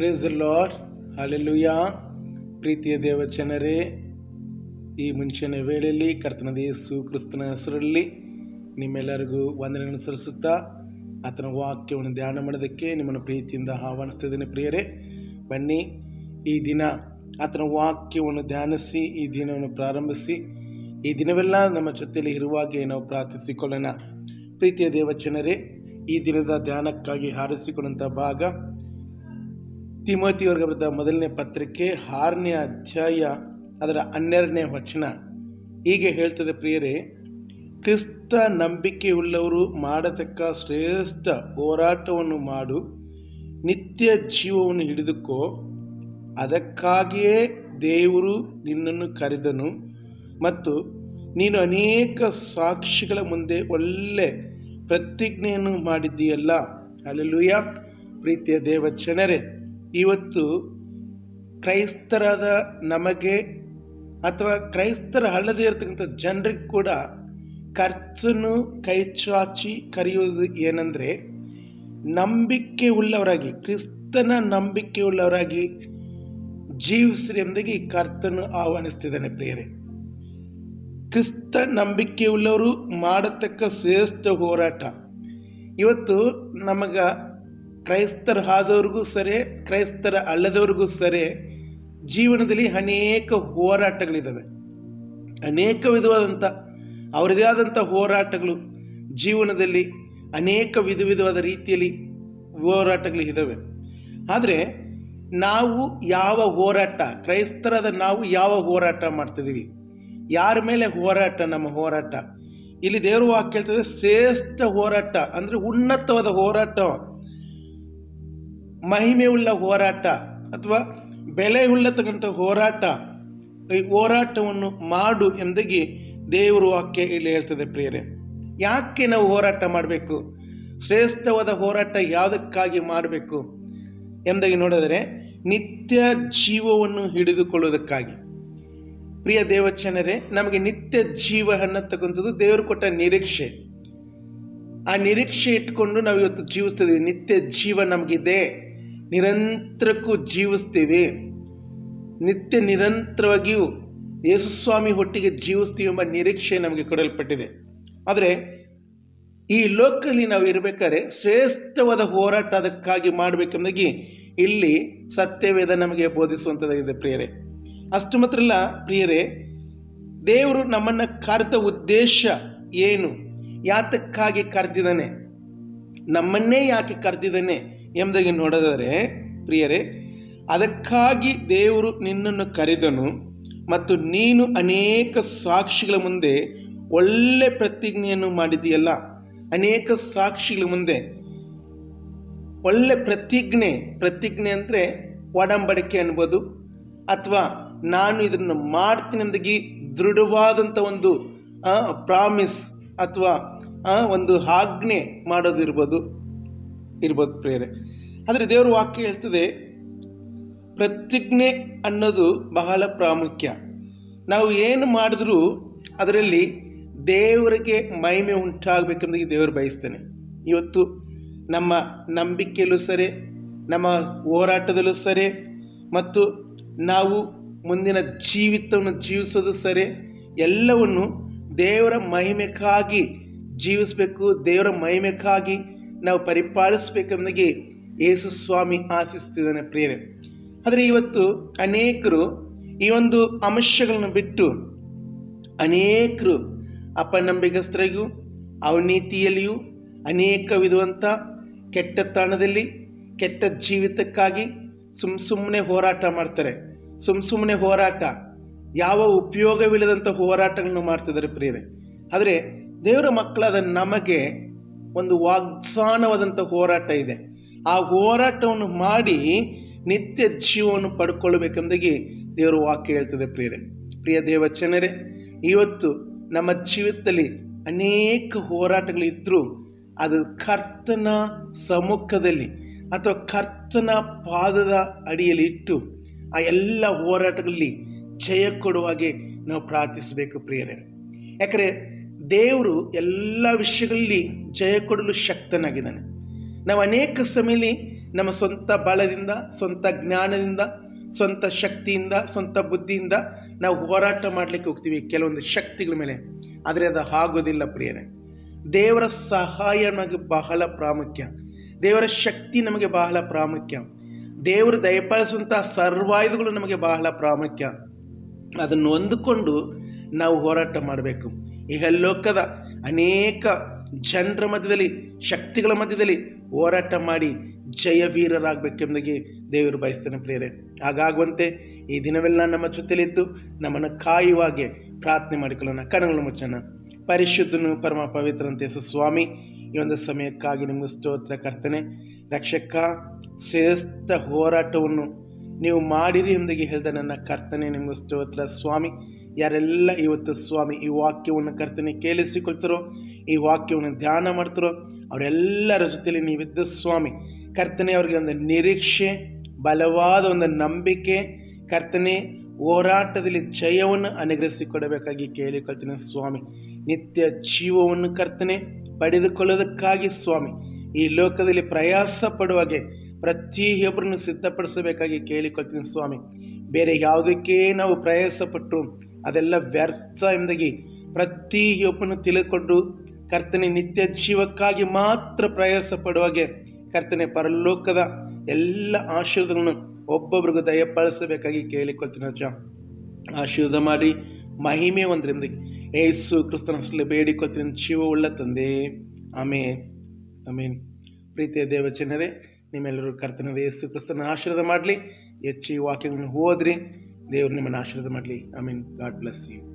Praise lord hallelujah ಪ್ರೀತಿಯ ದೇವಚನರೇ ಈ ಮುಂಚಿನ ವೇಳೆಯಲ್ಲಿ ಕರ್ತನದ ಯೇಸು ಕ್ರಿಸ್ತನ ಹೆಸರಲ್ಲಿ ನಿಮ್ಮೆಲ್ಲರಿಗೂ ವಂದನೆಯನ್ನು ಸಲ್ಲಿಸುತ್ತಾ ಆತನ ವಾಕ್ಯವನ್ನು ಧ್ಯಾನ ಮಾಡೋದಕ್ಕೆ ನಿಮ್ಮನ್ನು ಪ್ರೀತಿಯಿಂದ ಆಹ್ವಾನಿಸ್ತಿದ್ದೇನೆ ಪ್ರಿಯರೇ. ಬನ್ನಿ, ಈ ದಿನ ಆತನ ವಾಕ್ಯವನ್ನು ಧ್ಯಾನಿಸಿ, ಈ ದಿನವನ್ನು ಪ್ರಾರಂಭಿಸಿ, ಈ ದಿನವೆಲ್ಲ ನಮ್ಮ ಜೊತೆಯಲ್ಲಿ ಇರುವಾಗೆ ನಾವು ಪ್ರಾರ್ಥಿಸಿಕೊಳ್ಳೋಣ. ಪ್ರೀತಿಯ ದೇವಚನರೇ ಈ ದಿನದ ಧ್ಯಾನಕ್ಕಾಗಿ ಹಾರಿಸಿಕೊಂಡಂಥ ಭಾಗ ತಿಮೋತಿಯವರಿಗೆ ಬರೆದ ಮೊದಲನೇ ಪತ್ರಿಕೆ ಆರನೇ ಅಧ್ಯಾಯ ಅದರ ಹನ್ನೆರಡನೇ ವಚನ. ಹೀಗೆ ಹೇಳ್ತದೆ, ಪ್ರಿಯರೇ, ಕ್ರಿಸ್ತ ನಂಬಿಕೆಯುಳ್ಳವರು ಮಾಡತಕ್ಕ ಶ್ರೇಷ್ಠ ಹೋರಾಟವನ್ನು ಮಾಡು, ನಿತ್ಯ ಜೀವವನ್ನು ಹಿಡಿದುಕೋ, ಅದಕ್ಕಾಗಿಯೇ ದೇವರು ನಿನ್ನನ್ನು ಕರೆದನು ಮತ್ತು ನೀನು ಅನೇಕ ಸಾಕ್ಷಿಗಳ ಮುಂದೆ ಒಳ್ಳೆ ಪ್ರತಿಜ್ಞೆಯನ್ನು ಮಾಡಿದ್ದೀಯಲ್ಲ. ಅಲ್ಲೆಲುಯ್ಯ ಪ್ರೀತಿಯ ದೇವಜನರೇ ಇವತ್ತು ಕ್ರೈಸ್ತರಾದ ನಮಗೆ ಅಥವಾ ಕ್ರೈಸ್ತರ ಅಲ್ಲದೇ ಇರತಕ್ಕಂಥ ಜನರಿಗೆ ಕೂಡ ಖರ್ಚನ್ನು ಕೈ ಚಾಚಿ ಕರೆಯುವುದು ಏನಂದರೆ ನಂಬಿಕೆ ಉಳ್ಳವರಾಗಿ, ಕ್ರಿಸ್ತನ ನಂಬಿಕೆ ಉಳ್ಳವರಾಗಿ ಜೀವಿಸ್ರಿ ಎಂಬುದಾಗಿ ಕರ್ತನು ಆಹ್ವಾನಿಸ್ತಿದ್ದಾನೆ ಪ್ರಿಯರೇ. ಕ್ರಿಸ್ತ ನಂಬಿಕೆ ಉಳ್ಳವರು ಮಾಡತಕ್ಕ ಶ್ರೇಷ್ಠ ಹೋರಾಟ. ಇವತ್ತು ನಮಗ ಕ್ರೈಸ್ತರ ಆದವ್ರಿಗೂ ಸರಿ, ಕ್ರೈಸ್ತರ ಅಲ್ಲದವ್ರಿಗೂ ಸರಿ, ಜೀವನದಲ್ಲಿ ಅನೇಕ ಹೋರಾಟಗಳಿದ್ದಾವೆ ಅನೇಕ ವಿಧವಾದಂಥ ಅವರದೇ ಆದಂಥ ಹೋರಾಟಗಳು ಜೀವನದಲ್ಲಿ ಅನೇಕ ವಿಧ ವಿಧವಾದ ರೀತಿಯಲ್ಲಿ ಹೋರಾಟಗಳು ಇದ್ದಾವೆ ಆದರೆ ನಾವು ಯಾವ ಹೋರಾಟ, ಕ್ರೈಸ್ತರಾದ ನಾವು ಯಾವ ಹೋರಾಟ ಮಾಡ್ತಿದ್ದೀವಿ ಯಾರ ಮೇಲೆ ಹೋರಾಟ, ನಮ್ಮ ಹೋರಾಟ? ಇಲ್ಲಿ ದೇವರು ವಾಕ್ಯ ಹೇಳ್ತದೆ, ಶ್ರೇಷ್ಠ ಹೋರಾಟ ಅಂದರೆ ಉನ್ನತವಾದ ಹೋರಾಟ. ಮಹಿಮೆಯುಳ್ಳ ಹೋರಾಟ ಅಥವಾ ಬೆಲೆಯುಳ್ಳತಕ್ಕಂಥ ಹೋರಾಟ, ಈ ಹೋರಾಟವನ್ನು ಮಾಡು ಎಂದಾಗಿ ದೇವರು ವಾಕ್ಯ ಇಲ್ಲಿ ಹೇಳ್ತದೆ ಪ್ರಿಯರೇ. ಯಾಕೆ ನಾವು ಹೋರಾಟ ಮಾಡಬೇಕು? ಶ್ರೇಷ್ಠವಾದ ಹೋರಾಟ ಯಾವುದಕ್ಕಾಗಿ ಮಾಡಬೇಕು? ಎಂದಾಗಿ ನೋಡಿದರೆ, ನಿತ್ಯ ಜೀವವನ್ನು ಹಿಡಿದುಕೊಳ್ಳುವುದಕ್ಕಾಗಿ. ಪ್ರಿಯ ದೇವಚನರೇ, ನಮಗೆ ನಿತ್ಯ ಜೀವ ಅನ್ನತಕ್ಕಂಥದ್ದು ದೇವರು ಕೊಟ್ಟ ನಿರೀಕ್ಷೆ. ಆ ನಿರೀಕ್ಷೆ ಇಟ್ಕೊಂಡು ನಾವು ಇವತ್ತು ಜೀವಿಸ್ತಿದ್ದೀವಿ ನಿತ್ಯ ಜೀವ ನಮಗಿದೆ. ನಿರಂತರಕ್ಕೂ ಜೀವಿಸ್ತೀವಿ. ನಿತ್ಯ ನಿರಂತರವಾಗಿಯೂ ಯೇಸುಸ್ವಾಮಿ ಒಟ್ಟಿಗೆ ಜೀವಿಸ್ತೀವಿ ಎಂಬ ನಿರೀಕ್ಷೆ ನಮಗೆ ಕೊಡಲ್ಪಟ್ಟಿದೆ. ಆದರೆ ಈ ಲೋಕದಲ್ಲಿ ನಾವು ಇರಬೇಕಾದ್ರೆ ಶ್ರೇಷ್ಠವಾದ ಹೋರಾಟ ಅದಕ್ಕಾಗಿ ಮಾಡಬೇಕೆಂದಾಗಿ ಇಲ್ಲಿ ಸತ್ಯವೇದ ನಮಗೆ ಬೋಧಿಸುವಂಥದ್ದಾಗಿದೆ ಪ್ರಿಯರೇ. ಅಷ್ಟು ಮಾತ್ರ ಅಲ್ಲ ಪ್ರಿಯರೇ, ದೇವರು ನಮ್ಮನ್ನು ಕರೆದ ಉದ್ದೇಶ ಏನು? ಯಾತಕ್ಕಾಗಿ ಕರೆದಿದ್ದಾನೆ? ನಮ್ಮನ್ನೇ ಯಾಕೆ ಕರೆದಿದ್ದಾನೆ? ಎಂಬುದಾಗಿ ನೋಡೋದಾದರೆ, ಪ್ರಿಯರೇ, ಅದಕ್ಕಾಗಿ ದೇವರು ನಿನ್ನನ್ನು ಕರೆದನು ಮತ್ತು ನೀನು ಅನೇಕ ಸಾಕ್ಷಿಗಳ ಮುಂದೆ ಒಳ್ಳೆ ಪ್ರತಿಜ್ಞೆಯನ್ನು ಮಾಡಿದೆಯಲ್ಲ ಅನೇಕ ಸಾಕ್ಷಿಗಳ ಮುಂದೆ. ಒಳ್ಳೆ ಪ್ರತಿಜ್ಞೆ ಪ್ರತಿಜ್ಞೆ ಅಂದರೆ ಒಡಂಬಡಿಕೆ ಅನ್ಬೋದು ಅಥವಾ ನಾನು ಇದನ್ನು ಮಾಡ್ತೀನಿ ಅಂದಾಗಿ ದೃಢವಾದಂಥ ಒಂದು ಪ್ರಾಮಿಸ್ ಅಥವಾ ಒಂದು ಆಜ್ಞೆ ಮಾಡೋದಿರ್ಬೋದು. ಇರ್ಬೋದು ಪ್ರೇರೆ ಆದರೆ ದೇವರ ವಾಕ್ಯ ಹೇಳ್ತದೆ, ಪ್ರತಿಜ್ಞೆ ಅನ್ನೋದು ಬಹಳ ಪ್ರಾಮುಖ್ಯ. ನಾವು ಏನು ಮಾಡಿದ್ರೂ ಅದರಲ್ಲಿ ದೇವರಿಗೆ ಮಹಿಮೆ ಉಂಟಾಗಬೇಕೆಂದು ದೇವರು ಬಯಸ್ತಾನೆ. ಇವತ್ತು ನಮ್ಮ ನಂಬಿಕೆಯಲ್ಲೂ ಸರಿ, ನಮ್ಮ ಹೋರಾಟದಲ್ಲೂ ಸರಿ, ಮತ್ತು ನಾವು ಮುಂದಿನ ಜೀವಿತವನ್ನು ಜೀವಿಸೋದು ಸರಿ, ಎಲ್ಲವನ್ನು ದೇವರ ಮಹಿಮೆಗಾಗಿ ಜೀವಿಸಬೇಕು, ದೇವರ ಮಹಿಮೆಕ್ಕಾಗಿ ನಾವು ಪರಿಪಾಲಿಸಬೇಕೆಂಬುದಾಗಿ ಯೇಸು ಸ್ವಾಮಿ ಆಶಿಸ್ತಿದ್ದಾನೆ ಪ್ರೇರೆ ಆದರೆ ಇವತ್ತು ಅನೇಕರು ಈ ಒಂದು ಅಂಶಗಳನ್ನು ಬಿಟ್ಟು ಅನೇಕರು ಅಪನಂಬಿಕಸ್ಥರಿಗೂ ಅವನೀತಿಯಲ್ಲಿಯೂ ಅನೇಕ ವಿಧವಂಥ ಕೆಟ್ಟ ತಾಣದಲ್ಲಿ, ಕೆಟ್ಟ ಜೀವಿತಕ್ಕಾಗಿ ಸುಮ್ ಸುಮ್ಮನೆ ಹೋರಾಟ ಮಾಡ್ತಾರೆ. ಸುಮ್ ಸುಮ್ಮನೆ ಹೋರಾಟ. ಯಾವ ಉಪಯೋಗವಿಲ್ಲದಂಥ ಹೋರಾಟಗಳನ್ನು ಮಾಡ್ತಿದ್ದಾರೆ ಪ್ರಿಯರೇ. ಆದರೆ ದೇವರ ಮಕ್ಕಳಾದ ನಮಗೆ ಒಂದು ವಾಗ್ಸಾನವಾದಂಥ ಹೋರಾಟ ಇದೆ. ಆ ಹೋರಾಟವನ್ನು ಮಾಡಿ ನಿತ್ಯ ಜೀವವನ್ನು ಪಡ್ಕೊಳ್ಬೇಕೆಂದಾಗಿ ದೇವರು ವಾಕ್ಯ ಹೇಳ್ತದೆ ಪ್ರಿಯರೇ. ಪ್ರಿಯ ದೇವಚನರೇ, ಇವತ್ತು ನಮ್ಮ ಜೀವಿತದಲ್ಲಿ ಅನೇಕ ಹೋರಾಟಗಳಿದ್ದರೂ ಅದು ಕರ್ತನ ಸಮ್ಮುಖದಲ್ಲಿ ಅಥವಾ ಕರ್ತನ ಪಾದದ ಅಡಿಯಲ್ಲಿ ಇಟ್ಟು ಆ ಎಲ್ಲ ಹೋರಾಟಗಳಲ್ಲಿ ಜಯ ಕೊಡುವ ಹಾಗೆ ನಾವು ಪ್ರಾರ್ಥಿಸಬೇಕು ಪ್ರಿಯರೇ. ಯಾಕಂದರೆ ದೇವರು ಎಲ್ಲ ವಿಷಯಗಳಲ್ಲಿ ಜಯ ಕೊಡಲು ಶಕ್ತನಾಗಿದ್ದಾನೆ. ನಾವು ಅನೇಕ ಸಮಯದಲ್ಲಿ ನಮ್ಮ ಸ್ವಂತ ಬಲದಿಂದ ಸ್ವಂತ ಜ್ಞಾನದಿಂದ, ಸ್ವಂತ ಶಕ್ತಿಯಿಂದ, ಸ್ವಂತ ಬುದ್ಧಿಯಿಂದ ನಾವು ಹೋರಾಟ ಮಾಡಲಿಕ್ಕೆ ಹೋಗ್ತೀವಿ ಕೆಲವೊಂದು ಶಕ್ತಿಗಳ ಮೇಲೆ. ಆದರೆ ಅದು ಆಗೋದಿಲ್ಲ ಪ್ರಿಯನೇ ದೇವರ ಸಹಾಯ ನಮಗೆ ಬಹಳ ಪ್ರಾಮುಖ್ಯ. ದೇವರ ಶಕ್ತಿ ನಮಗೆ ಬಹಳ ಪ್ರಾಮುಖ್ಯ. ದೇವರು ದಯಪಾಲಿಸುವಂಥ ಸರ್ವಾಯುಧಗಳು ನಮಗೆ ಬಹಳ ಪ್ರಾಮುಖ್ಯ. ಅದನ್ನು ಹೊಂದಿಕೊಂಡು ನಾವು ಹೋರಾಟ ಮಾಡಬೇಕು. ಈಗ ಲೋಕದ ಅನೇಕ ಜನರ ಮಧ್ಯದಲ್ಲಿ, ಶಕ್ತಿಗಳ ಮಧ್ಯದಲ್ಲಿ ಹೋರಾಟ ಮಾಡಿ ಜಯವೀರರಾಗಬೇಕೆಂಬುದಾಗಿ ದೇವರು ಬಯಸ್ತಾನೆ ಪ್ರೇರೆ ಹಾಗಾಗುವಂತೆ ಈ ದಿನವೆಲ್ಲ ನಮ್ಮ ಜೊತೆಲಿದ್ದು ನಮ್ಮನ್ನು ಕಾಯುವಾಗೆ ಪ್ರಾರ್ಥನೆ ಮಾಡಿಕೊಳ್ಳೋಣ. ಕಣಗಳ ಮುಚ್ಚೋಣ. ಪರಿಶುದ್ಧನು ಪರಮ ಪವಿತ್ರಂತೆ ಸ್ವಾಮಿ ಈ ಒಂದು ಸಮಯಕ್ಕಾಗಿ ನಿಮಗೆ ಸ್ತೋತ್ರ ಕರ್ತನೆ. ರಕ್ಷಕ, ಶ್ರೇಷ್ಠ ಹೋರಾಟವನ್ನು ನೀವು ಮಾಡಿರಿ ಎಂದಿಗೆ ಹೇಳಿದ ನನ್ನ ಕರ್ತನೆ. ನಿಮಗೆ ಸ್ತೋತ್ರ. ಸ್ವಾಮಿ ಯಾರೆಲ್ಲ ಇವತ್ತು ಸ್ವಾಮಿ ಈ ವಾಕ್ಯವನ್ನು ಕರ್ತನೆ ಕೇಳಿಸಿಕೊಳ್ತಾರೋ, ಈ ವಾಕ್ಯವನ್ನು ಧ್ಯಾನ ಮಾಡ್ತಾರೋ, ಅವರೆಲ್ಲರ ಜೊತೆಯಲ್ಲಿ ನೀವಿದ್ದ ಸ್ವಾಮಿ, ಕರ್ತನೆ ಅವರಿಗೆ ಒಂದು ನಿರೀಕ್ಷೆ, ಬಲವಾದ ಒಂದು ನಂಬಿಕೆ, ಕರ್ತನೆ ಹೋರಾಟದಲ್ಲಿ ಜಯವನ್ನು ಅನುಗ್ರಹಿಸಿಕೊಡಬೇಕಾಗಿ ಕೇಳಿಕೊಳ್ತೀನಿ ಸ್ವಾಮಿ. ನಿತ್ಯ ಜೀವವನ್ನು ಕರ್ತನೆ ಪಡೆದುಕೊಳ್ಳೋದಕ್ಕಾಗಿ ಸ್ವಾಮಿ, ಈ ಲೋಕದಲ್ಲಿ ಪ್ರಯಾಸ ಪಡುವಾಗೆ ಪ್ರತಿಯೊಬ್ಬರನ್ನು ಸಿದ್ಧಪಡಿಸಬೇಕಾಗಿ ಕೇಳಿಕೊಳ್ತೀನಿ ಸ್ವಾಮಿ. ಬೇರೆ ಯಾವುದಕ್ಕೆ ನಾವು ಪ್ರಯಾಸಪಟ್ಟು ಅದೆಲ್ಲ ವ್ಯರ್ಥ ಎಂದಾಗಿ ಪ್ರತಿಯೊಬ್ಬನು ತಿಳಿದುಕೊಂಡು ಕರ್ತನೆ ನಿತ್ಯ ಜೀವಕ್ಕಾಗಿ ಮಾತ್ರ ಪ್ರಯಾಸ ಪಡುವಾಗೆ ಕರ್ತನೆ ಪರಲೋಕದ ಎಲ್ಲ ಆಶೀರ್ವಾದಗಳನ್ನು ಒಬ್ಬೊಬ್ರಿಗೂ ದಯಪಾಲಿಸಬೇಕಾಗಿ ಕೇಳಿಕೊಳ್ತೀನಿ ಅಜ್ಜ. ಆಶೀರ್ವಾದ ಮಾಡಿ ಮಹಿಮೆ ಒಂದರಿಂದ ಏಸು ಕ್ರಿಸ್ತನ ಬೇಡಿಕೊಳ್ತೀನಿ ಉಳ್ಳ ತಂದೆ. ಆಮೇನ್. ಆಮೇನ್. ಪ್ರೀತಿಯ ದೇವಚನರೇ ನಿಮ್ಮೆಲ್ಲರೂ ಕರ್ತನ ಯೇಸು ಕ್ರಿಸ್ತನ ಆಶೀರ್ವಾದ ಮಾಡಲಿ. ಹೆಚ್ಚು ವಾಕ್ಯಗಳನ್ನು ಹೋದ್ರಿ ದೇವರು ನಿಮ್ಮನ್ನು ಆಶೀರ್ವಾದ ಮಾಡಲಿ. I mean God bless you.